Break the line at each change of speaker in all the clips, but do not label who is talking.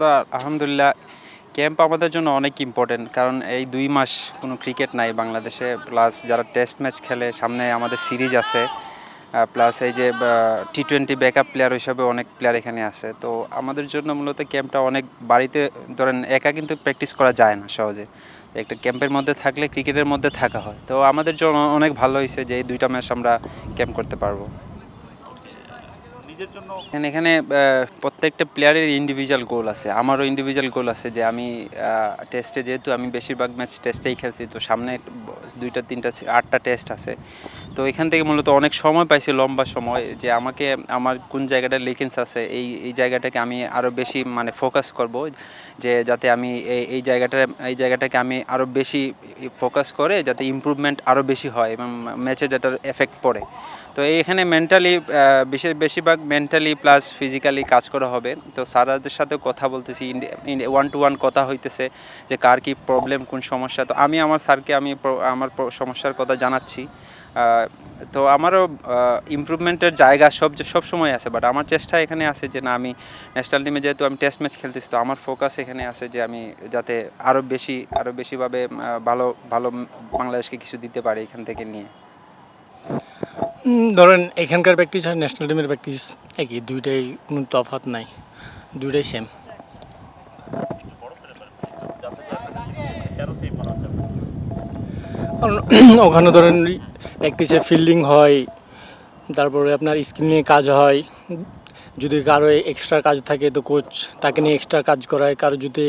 তো আলহামদুলিল্লাহ ক্যাম্প আমাদের জন্য অনেক ইম্পর্টেন্ট কারণ এই দুই মাস কোনো ক্রিকেট নাই বাংলাদেশে প্লাস যারা টেস্ট ম্যাচ খেলে, সামনে আমাদের সিরিজ আছে প্লাস এই যে টি টোয়েন্টি ব্যাকআপ প্লেয়ার হিসাবে অনেক প্লেয়ার এখানে আছে, তো আমাদের জন্য মূলত ক্যাম্পটা অনেক বাড়িতে, ধরেন একা কিন্তু প্র্যাকটিস করা যায় না সহজে। একটা ক্যাম্পের মধ্যে থাকলে ক্রিকেটের মধ্যে থাকা হয়, তো আমাদের জন্য অনেক ভালো হয়েছে যে এই দুইটা ম্যাচ আমরা ক্যাম্প করতে পারব।
নিজের জন্য?
এখানে প্রত্যেকটা প্লেয়ারের ইন্ডিভিজুয়াল গোল আছে। আমারও ইন্ডিভিজুয়াল গোল আছে যে আমি টেস্টে যেহেতু আমি বেশিরভাগ ম্যাচ টেস্টেই খেলছি, তো সামনে দুইটা, তিনটা, আটটা টেস্ট আছে। তো এখান থেকে মূলত অনেক সময় পাইছি, লম্বা সময়, যে আমাকে, আমার কোন জায়গাটা লিকেন্স আছে, এই এই জায়গাটাকে আমি আরও বেশি মানে ফোকাস করব, যে যাতে আমি এই জায়গাটা, এই জায়গাটাকে আমি আরও বেশি ফোকাস করে যাতে ইমপ্রুভমেন্ট আরও বেশি হয় এবং ম্যাচে যেটার এফেক্ট পড়ে। তো এখানে মেন্টালি বিশেষ, বেশিরভাগ মেন্টালি প্লাস ফিজিক্যালি কাজ করা হবে। তো স্যারদের সাথে কথা বলতেছি ওয়ান টু ওয়ান কথা হইতেছে, যে কার কি প্রবলেম কোন সমস্যা। তো আমি, আমার স্যারকে আমি, আমার সমস্যার কথা জানাচ্ছি। তো আমারও ইমপ্রুভমেন্টের জায়গা সব সব সময় আছে বাট আমার চেষ্টা এখানে আছে যে, না, আমি ন্যাশনাল টিমে যেহেতু আমি টেস্ট ম্যাচ খেলতেছি, তো আমার ফোকাস এখানে আছে যে, আমি যাতে আরও বেশি আরও বেশিভাবে ভালো ভালো বাংলাদেশকে কিছু দিতে পারি এখান থেকে নিয়ে
ধরেন এখানকার প্র্যাকটিস আর ন্যাশনাল টিমের প্র্যাকটিস একই, দুইটাই কোনো তফাৎ নাই, দুইটাই সেম? কারণ, ওখানে ধরেন প্র্যাকটিসে ফিল্ডিং হয়, তারপরে আপনার স্কিল নিয়ে কাজ হয়। যদি কারও এক্সট্রা কাজ থাকে তো কোচ তাকে নিয়ে এক্সট্রা কাজ করায়। কারও যদি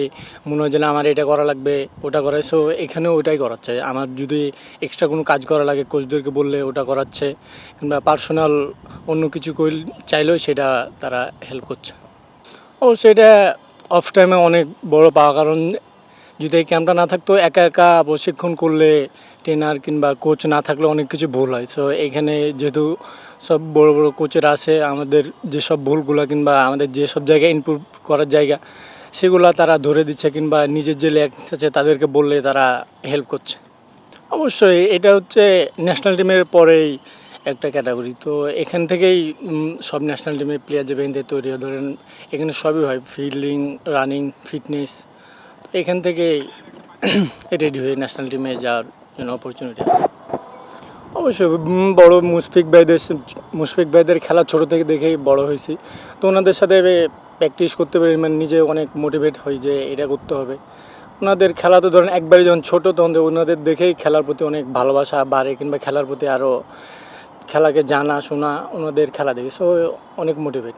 মনে হয় যে না, আমার এটা করা লাগবে, ওটা করায়। সো এখানেও ওটাই করাচ্ছে। আমার যদি এক্সট্রা কোনো কাজ করা লাগে কোচদেরকে বললে ওটা করাচ্ছে। কিংবা পার্সোনাল অন্য কিছু চাইলেও সেটা তারা হেল্প করছে। ও সেটা অফ টাইমে অনেক বড় পাওয়া, কারণ যদি এই ক্যাম্পটা না থাকতো, একা একা প্রশিক্ষণ করলে ট্রেনার কিংবা কোচ না থাকলে অনেক কিছু ভুল হয়। সো এখানে যেহেতু সব বড় বড় কোচেরা আছে, আমাদের যেসব ভুলগুলো কিংবা আমাদের যেসব জায়গায় ইমপ্রুভ করার জায়গা, সেগুলো তারা ধরে দিচ্ছে কিংবা নিজের যে ল্যাক্স আছে তাদেরকে বললে তারা হেল্প করছে। অবশ্যই এটা হচ্ছে ন্যাশনাল টিমের পরেই একটা ক্যাটাগরি তো এখান থেকেই সব ন্যাশনাল টিমের প্লেয়ার যে বেঁধে তৈরি হয়, ধরেন এখানে সবই হয় ফিল্ডিং রানিং ফিটনেস তো এখান থেকে রেডি হয়ে ন্যাশনাল টিমে যাওয়ার জন্য অপরচুনিটি আছে। অবশ্যই বড় মুশফিক ভাইদের মুশফিক ভাইদের খেলা ছোট থেকে দেখেই বড় হয়েছি। তো ওনাদের সাথে প্র্যাকটিস করতে পারি মানে নিজে অনেক মোটিভেট হই যে এটা করতে হবে। ওনাদের খেলা তো ধরেন একবারই যখন ছোটো, তখন ওনাদের দেখেই খেলার প্রতি অনেক ভালোবাসা বাড়ে কিংবা খেলার প্রতি আরও খেলাকে জানা, শোনা, ওনাদের খেলা দেখে। সো অনেক মোটিভেট